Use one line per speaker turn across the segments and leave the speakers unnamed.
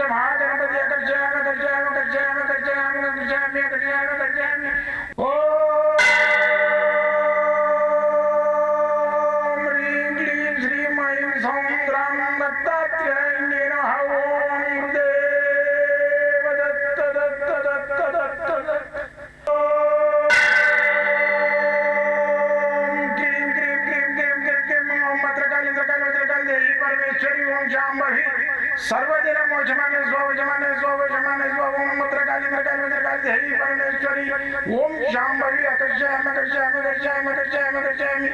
مسٹر ہاں ڈر جائے گا ڈر جائے گا ڈر جائے گا सर्वदिन मोजमाने मत्र स्वजमाने मत्र कालिंद्र मत्र काल हरि परमेश्वरी ओम शांभवी अकर्षयाम अकर्षयाम अकर्षयाम अकर्षयाम अकर्षयामि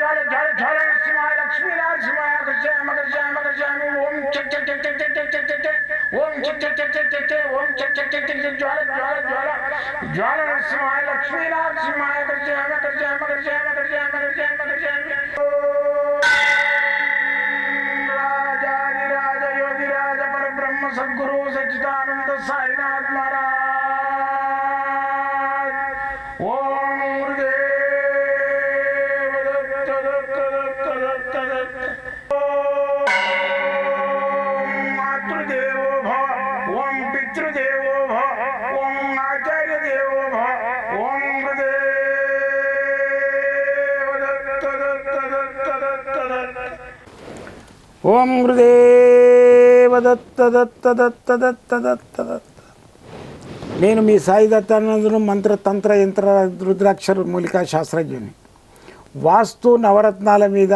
ज्वाल ज्वाल ज्वाल सिंहाय लक्ष्मी लाल सिंहाय अकर्षयाम अकर्षयाम अकर्षयामि ओम चक चक चक चक ఓం చెట్టే ఓం చెట్టే జ్వాల జ్వాల జ్వాల జ్వాల నరసింహాయ లక్ష్మీ నరసింహాయ గర్జయామ రాజాది రాజ రాజ పరబ్రహ్మ సద్గురు సచ్చిదానంద సాయినాథ్ ఓం గురుదేవ దత్త దత్త దత్త దత్త దత్త దత్త నేను మీ సాయి దత్తానందును మంత్ర తంత్ర యంత్ర రుద్రాక్షర మూలికా శాస్త్రజ్ఞుని. వాస్తు నవరత్నాల మీద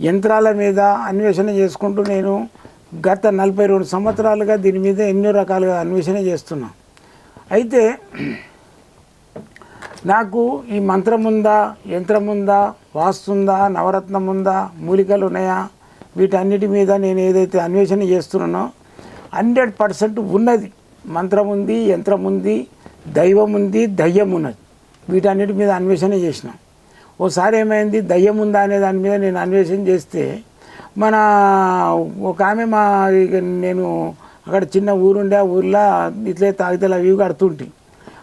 యంత్రాల మీద అన్వేషణ చేసుకుంటూ నేను గత నలభై రెండు సంవత్సరాలుగా దీని మీద ఎన్నో రకాలుగా అన్వేషణ చేస్తున్నా. అయితే నాకు ఈ మంత్రం ఉందా యంత్రం ఉందా వాస్తుందా నవరత్నం ఉందా మూలికలు ఉన్నాయా వీటన్నిటి మీద నేను ఏదైతే అన్వేషణ చేస్తున్నానో హండ్రెడ్ పర్సెంట్ ఉన్నది. మంత్రం ఉంది యంత్రం ఉంది దైవం ఉంది దయ్యం ఉన్నది. వీటన్నిటి మీద అన్వేషణ చేసినాం. ఓసారి ఏమైంది? దయ్యం ఉందా అనే దాని మీద నేను అన్వేషణ చేస్తే మన ఒక ఆమె మా నేను అక్కడ చిన్న ఊరుండే ఆ ఊర్లో ఇట్లే తాగితే అవి కడుతుంటే.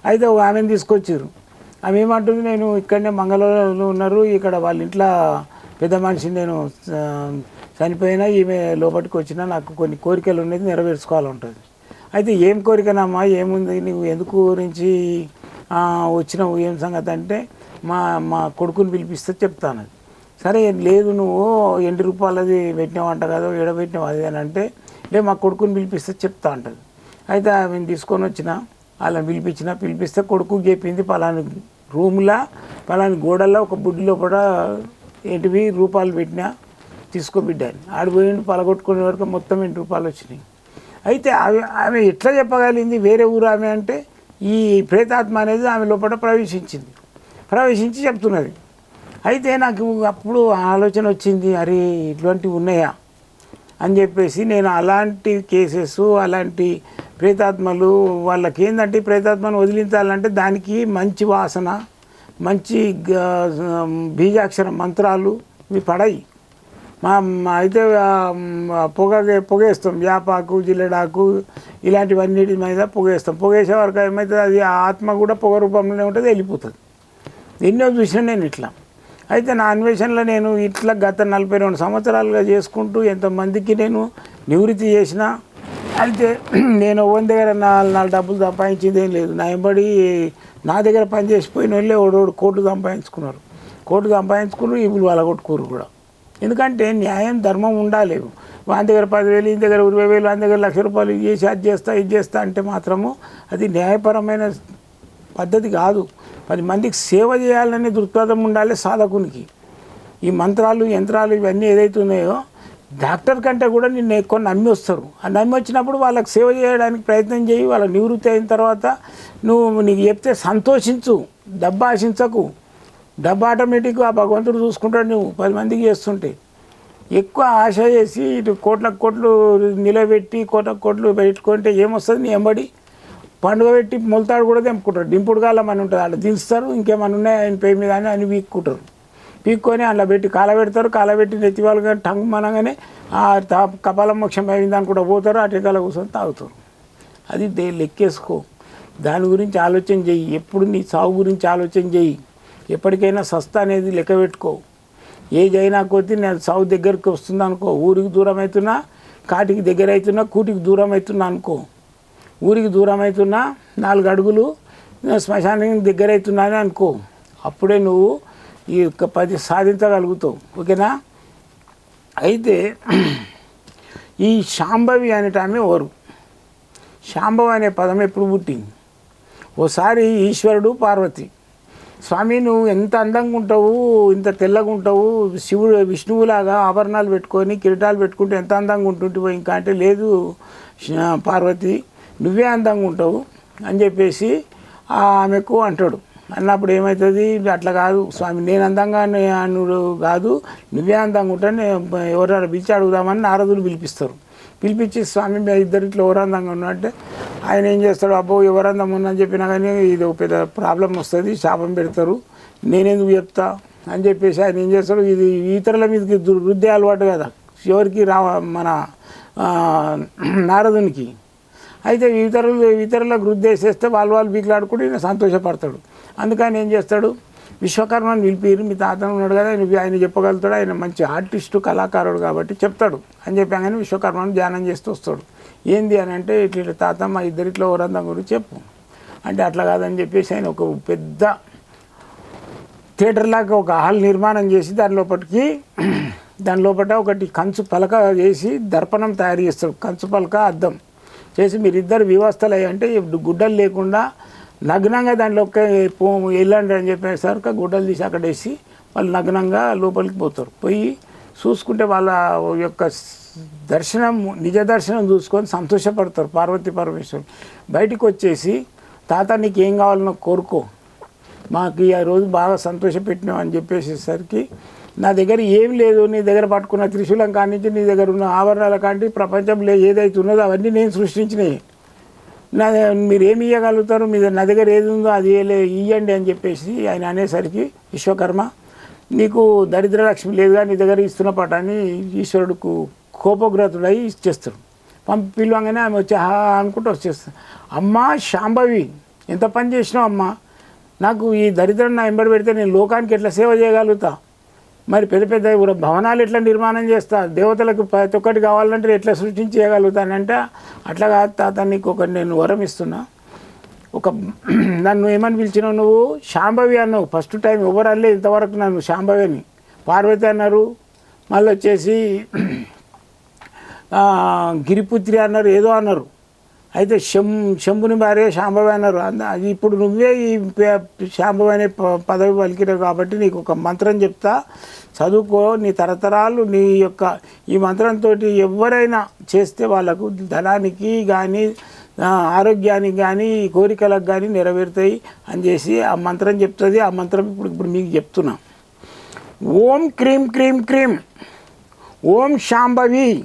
అయితే ఒక ఆమెను తీసుకొచ్చారు. ఆమె ఏమంటుంది? నేను ఇక్కడనే మంగళూరులో ఉన్నారు. ఇక్కడ వాళ్ళ ఇంట్లో పెద్ద మనిషిని నేను చనిపోయినా ఈమె లోపలికి వచ్చినా నాకు కొన్ని కోరికలు ఉన్నది నెరవేర్చుకోవాలంటుంది అయితే ఏం కోరికనమ్మా ఏముంది? నువ్వు ఎందుకు గురించి వచ్చినావు? ఏం సంగతి అంటే మా మా కొడుకుని పిలిపిస్తే చెప్తాను. అది సరే లేదు నువ్వు ఎన్ని రూపాయలది పెట్టినావంట కదా ఏడ పెట్టినావు? అది అని అంటే లే మా కొడుకుని పిలిపిస్తే చెప్తా అంటది. అయితే మేము తీసుకొని వచ్చిన వాళ్ళని పిలిపించిన పిలిపిస్తే కొడుకు చెప్పింది పలాని రూమ్లా పలాని గోడల్లో ఒక బుడ్డి లోపల ఏంటివి రూపాయలు పెట్టినా తీసుకో బిడ్డ అని. పలగొట్టుకునే వరకు మొత్తం ఎన్ని రూపాయలు వచ్చినాయి. అయితే ఆమె ఆమె ఎట్లా చెప్పగలిగింది వేరే ఊరు ఆమె అంటే ఈ ప్రేతాత్మ అనేది ఆమె లోపల ప్రవేశించింది. ప్రవేశించి చెప్తున్నది. అయితే నాకు అప్పుడు ఆలోచన వచ్చింది అరే ఇటువంటివి ఉన్నాయా? అని చెప్పేసి నేను అలాంటి కేసెస్ అలాంటి ప్రేతాత్మలు వాళ్ళకి ఏంటంటే ప్రేతాత్మను వదిలించాలంటే దానికి మంచి వాసన మంచి బీజాక్షర మంత్రాలు ఇవి పడాయి. మా మా అయితే పొగ పొగేస్తాం. వేపాకు జిల్లెడాకు ఇలాంటివన్నిటి మీద పొగేస్తాం. పొగేసే వరకు ఏమవుతుంది అది ఆత్మ కూడా పొగ రూపంలోనే ఉంటుంది వెళ్ళిపోతుంది. ఎన్నో చూసినా నేను ఇట్లా. అయితే నా అన్వేషణలో నేను ఇట్లా గత నలభై రెండు సంవత్సరాలుగా చేసుకుంటూ ఎంతమందికి నేను నివృత్తి చేసిన. అయితే నేను ఓన్ దగ్గర నాలుగు నాలుగు డబ్బులు సంపాదించింది ఏం లేదు. నా ఎంబడి నా దగ్గర పనిచేసిపోయిన వాళ్ళే ఓడోడు కోట్లు సంపాదించుకున్నారు. కోట్లు సంపాదించుకున్నారు ఇవి వాళ్ళ కొట్టుకోరు కూడా. ఎందుకంటే న్యాయం ధర్మం ఉండాలి వాని దగ్గర పదివేలు ఈయన దగ్గర ఇరవై వేలు వాని దగ్గర లక్ష రూపాయలు ఇది చేసి అది చేస్తా ఇది చేస్తా అంటే మాత్రము అది న్యాయపరమైన పద్ధతి కాదు. పది మందికి సేవ చేయాలనే దృక్పథం ఉండాలి సాధకునికి. ఈ మంత్రాలు యంత్రాలు ఇవన్నీ ఏదైతే ఉన్నాయో డాక్టర్ కంటే కూడా నిన్ను ఎక్కువ నమ్మి వస్తారు. ఆ నమ్మి వచ్చినప్పుడు వాళ్ళకి సేవ చేయడానికి ప్రయత్నం చేయి వాళ్ళ నివృత్తి అయిన తర్వాత నువ్వు నీకు చెప్తే సంతోషించు డబ్బు ఆశించకు. డబ్బు ఆటోమేటిక్గా ఆ భగవంతుడు చూసుకుంటాడు నువ్వు. పది మందికి చేస్తుంటే. ఎక్కువ ఆశ చేసి ఇటు కోట్ల కోట్లు నిలబెట్టి కోట్ల కోట్లు పెట్టుకుంటే ఏమొస్తుంది నీ ఎంబడి? పండుగ పెట్టి మొలతాడు కూడా తెంపుకుంటారు దింపుడు కాలం అని ఉంటుంది. వాళ్ళు దించుతారు ఇంకేమైనా ఉన్నాయి? ఆయన పేరు మీద అని అని పీక్కుంటారు. పీక్కొని అందులో పెట్టి కాలబెడతారు కాలబెట్టి నెత్తి వాళ్ళు టంగ్ మనగానే ఆ తా- కపాల మోక్షం అయింది అనుకుంటా పోతారు. అటు కాల కూర్చొని తాగుతారు. అది లెక్కేసుకో. దాని గురించి ఆలోచన చెయ్యి. ఎప్పుడు నీ సాగు గురించి ఆలోచన చెయ్యి. ఎప్పటికైనా సస్తా అనేది లెక్క పెట్టుకో. ఏదైనా అయినా కొద్దీ నేను సౌత్ దగ్గరికి వస్తుంది అనుకో ఊరికి దూరం అవుతున్నా కాటికి దగ్గర అవుతున్నా కూటికి దూరం అవుతున్నా అనుకో. ఊరికి దూరం అవుతున్నా నాలుగు అడుగులు శ్మశానానికి దగ్గర అవుతున్నానే అనుకో. అప్పుడే నువ్వు ఈ యొక్క పది సాధించగలుగుతావు. ఓకేనా? అయితే ఈ శాంభవి అనేట ఆమె ఓరు శాంభవి అనే పదం ఎప్పుడు పుట్టింది? ఓసారి ఈశ్వరుడు పార్వతి. స్వామి నువ్వు ఎంత అందంగా ఉంటావు ఇంత తెల్లగా ఉంటావు శివుడు విష్ణువులాగా ఆభరణాలు పెట్టుకొని కిరీటాలు పెట్టుకుంటే ఎంత అందంగా ఉంటుంటివో ఇంకా అంటే లేదు పార్వతి నువ్వే అందంగా ఉంటావు అని చెప్పేసి ఆమెకు అంటాడు. అన్నప్పుడు ఏమవుతుంది అట్లా కాదు. స్వామి నేను అందంగా అనుడు కాదు. నువ్వే అందంగా ఉంటాను ఎవరైనా పిలిచి అడుగుదామని నారదులు పిలిపిస్తారు. పిలిపించి స్వామి మీ ఇద్దరిట్లో ఎవరు అందంగా ఉన్నట్టే అంటే ఆయన ఏం చేస్తాడు? అబ్బో ఎవరు అందం ఉందని చెప్పినా కానీ ఇది ఒక పెద్ద ప్రాబ్లం వస్తుంది. శాపం పెడతారు. నేనెందుకు చెప్తా? అని చెప్పేసి ఆయన ఏం చేస్తాడు? ఇది ఇతరుల మీదకి దు- వృద్ధి అలవాటు కదా. ఎవరికి రా మన నారదునికి. అయితే ఇతరులు ఇతరులకు వృద్ధి వేసేస్తే వాళ్ళు వాళ్ళు బీకులాడుకుంటూ ఈయన సంతోషపడతాడు. అందుకని ఏం చేస్తాడు? విశ్వకర్మని పిలిపిరు మీ తాత ఉన్నాడు కదా ఆయన ఆయన చెప్పగలుగుతాడు. ఆయన మంచి ఆర్టిస్టు కళాకారుడు కాబట్టి చెప్తాడు. అని చెప్పాగానే విశ్వకర్మను ధ్యానం చేస్తూ వస్తాడు. ఏంది అని అంటే ఇట్లా ఇట్లా తాత మా ఇద్దరిట్లో ఓరందం గురించి చెప్పు. అంటే అట్లా కాదని చెప్పేసి ఆయన ఒక పెద్ద థియేటర్ లాగా ఒక హాల్ నిర్మాణం చేసి దాని లోపలికి దాని లోపల ఒకటి కంచు పలక వేసి దర్పణం తయారు చేస్తాడు. కంచు పలక అద్దం. చేసి మీరిద్దరు వివస్థలు అంటే గుడ్డలు లేకుండా నగ్నంగా దానిలోకి పో వెళ్ళండి అని చెప్పేసరికి గుడ్డలు తీసి అక్కడ వేసి వాళ్ళు నగ్నంగా లోపలికి పోతారు. పోయి చూసుకుంటే వాళ్ళ యొక్క దర్శనం నిజ దర్శనం చూసుకొని సంతోషపడతారు పార్వతీ పరమేశ్వరుడు బయటికి వచ్చేసి తాత నీకు ఏం కావాలనో కోరుకో. మాకు ఈ రోజు బాగా సంతోషపెట్టినాం అని చెప్పేసేసరికి నా దగ్గర ఏం లేదు నీ దగ్గర పట్టుకున్న త్రిశూలం కానించి నీ దగ్గర ఉన్న ఆభరణాల కాంటి ప్రపంచంలో ఏదైతే ఉన్నదో అవన్నీ నేను సృష్టించినాయి నా మీరు ఏమి ఇవ్వగలుగుతారు మీ నా దగ్గర ఏది ఉందో అది ఇవ్వండి అని చెప్పేసి ఆయన అనేసరికి విశ్వకర్మ నీకు దరిద్ర లక్ష్మి లేదుగా నీ దగ్గర ఇస్తున్న పటాన్ని ఈశ్వరుడుకు కోపగ్రతుడై ఇచ్చేస్తాడు పంపి పిలవంగానే ఆమె వచ్చి హా అనుకుంటూ వచ్చేస్తాడు అమ్మ శాంభవి ఎంత పని చేసినావు అమ్మ? నాకు ఈ దరిద్రం నా వెంబడి పెడితే నేను లోకానికి ఎట్లా సేవ చేయగలుగుతా? మరి పెద్ద పెద్ద ఇప్పుడు భవనాలు ఎట్లా నిర్మాణం చేస్తా? దేవతలకు ప్రతి ఒక్కటి కావాలంటే ఎట్లా సృష్టించి చేయగలుగుతానంటే అట్లా కాదు తాత నీకు ఒకటి నేను వరం ఇస్తున్నా. ఒక నన్ను ఏమని పిలిచినావు నువ్వు? శాంభవి అన్నావు. ఫస్ట్ టైం ఎవరు అనలే ఇంతవరకు నన్ను శాంభవి అని పార్వతి అన్నారు. మళ్ళీ వచ్చేసి గిరిపుత్రి అన్నారు ఏదో అన్నారు. అయితే శం శంభుని భార్య శాంభవి అన్నారు. అది ఇప్పుడు నువ్వే ఈ పే- శాంభవి అనే ప- పదవి పలికినావు కాబట్టి నీకు ఒక మంత్రం చెప్తా. చదువుకో నీ తరతరాలు నీ యొక్క ఈ మంత్రంతో ఎవరైనా చేస్తే వాళ్ళకు ధనానికి కానీ ఆరోగ్యానికి కానీ కోరికలకు కానీ నెరవేరుతాయి అని చేసి ఆ మంత్రం చెప్తుంది. ఆ మంత్రం ఇప్పుడు ఇప్పుడు మీకు చెప్తున్నా. ఓం క్రీం క్రీం క్రీం. ఓం శాంభవి.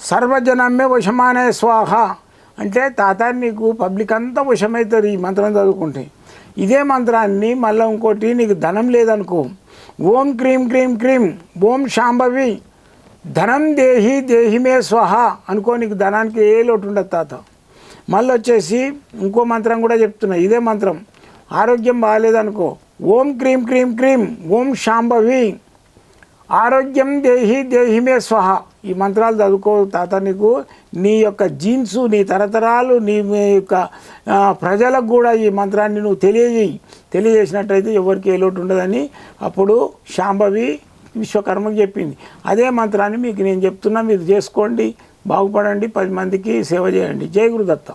సర్వజనమే వశమానే స్వాహ. అంటే తాత నీకు పబ్లిక్ అంతా విషమవుతారు ఈ మంత్రం చదువుకుంటే. ఇదే మంత్రాన్ని మళ్ళీ ఇంకోటి నీకు ధనం లేదనుకో. ఓం క్రీం క్రీం క్రీం ఓం శాంభవి ధనం దేహి దేహిమే స్వహ అనుకో నీకు ధనానికి ఏ లోటు ఉండదు తాత. మళ్ళీ వచ్చేసి ఇంకో మంత్రం కూడా చెప్తున్నా ఇదే మంత్రం. ఆరోగ్యం బాగాలేదనుకో. ఓం క్రీం క్రీం క్రీం ఓం శాంభవి ఆరోగ్యం దేహి దేహిమే స్వహ. ఈ మంత్రాలు చదువుకో తాత నీకు నీ యొక్క జీన్స్ నీ తరతరాలు నీ మీ యొక్క ప్రజలకు కూడా ఈ మంత్రాన్ని నువ్వు తెలియజేయి. తెలియజేసినట్టయితే ఎవరికి ఏ లోటు ఉండదని అప్పుడు శాంభవి విశ్వకర్మకి చెప్పింది. అదే మంత్రాన్ని మీకు నేను చెప్తున్నా మీరు చేసుకోండి బాగుపడండి పది మందికి సేవ చేయండి. జై గురుదత్త.